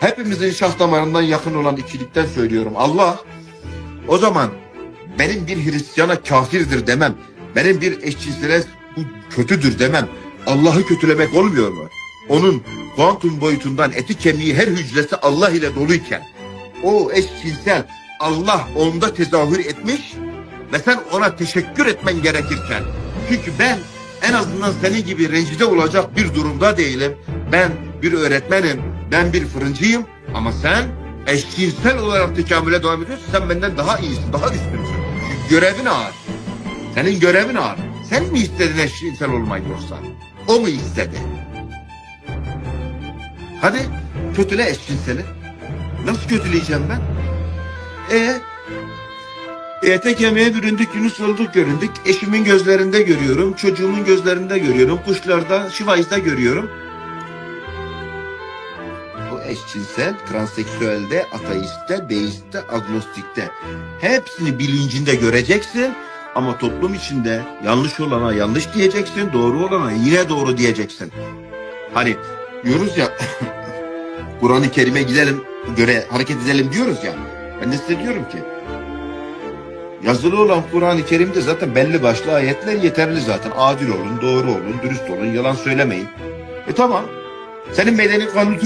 hepimizin şah damarından yakın olan ikilikten söylüyorum. Allah o zaman benim bir Hristiyana kafirdir demem. Benim bir eşcinsele bu kötüdür demem. Allah'ı kötülemek olmuyor mu? Onun kuantum boyutundan eti kemiği her hücresi Allah ile doluyken o eşcinsel Allah onda tezahür etmiş ve sen ona teşekkür etmen gerekirken çünkü ben en azından senin gibi rencide olacak bir durumda değilim. Ben bir öğretmenim, ben bir fırıncıyım ama sen eşcinsel olarak tekamüle devam ediyorsun. Sen benden daha iyisin, daha üstünsün. Görevin ağır. Senin görevin ağır. Sen mi istedin eşcinsel olmayı yoksa? O mu istedi? Hadi kötüle eşcinseli. Nasıl kötüleyeceğim ben? E Ete kemiğe büründük, Yunus olduk göründük. Eşimin gözlerinde görüyorum, çocuğumun gözlerinde görüyorum, kuşlarda, şivayızda görüyorum. Bu eşcinsel, transseksüelde, ateistte, deistte, agnostikte. Hepsini bilincinde göreceksin ama toplum içinde yanlış olana yanlış diyeceksin, doğru olana yine doğru diyeceksin. Hani diyoruz ya, Kur'an-ı Kerim'e gidelim, göre hareket edelim diyoruz ya. Ben de size diyorum ki, Yazılı olan Kur'an-ı Kerim'de zaten belli başlı ayetler yeterli zaten. Adil olun, doğru olun, dürüst olun, yalan söylemeyin. E tamam. Senin medeni kanun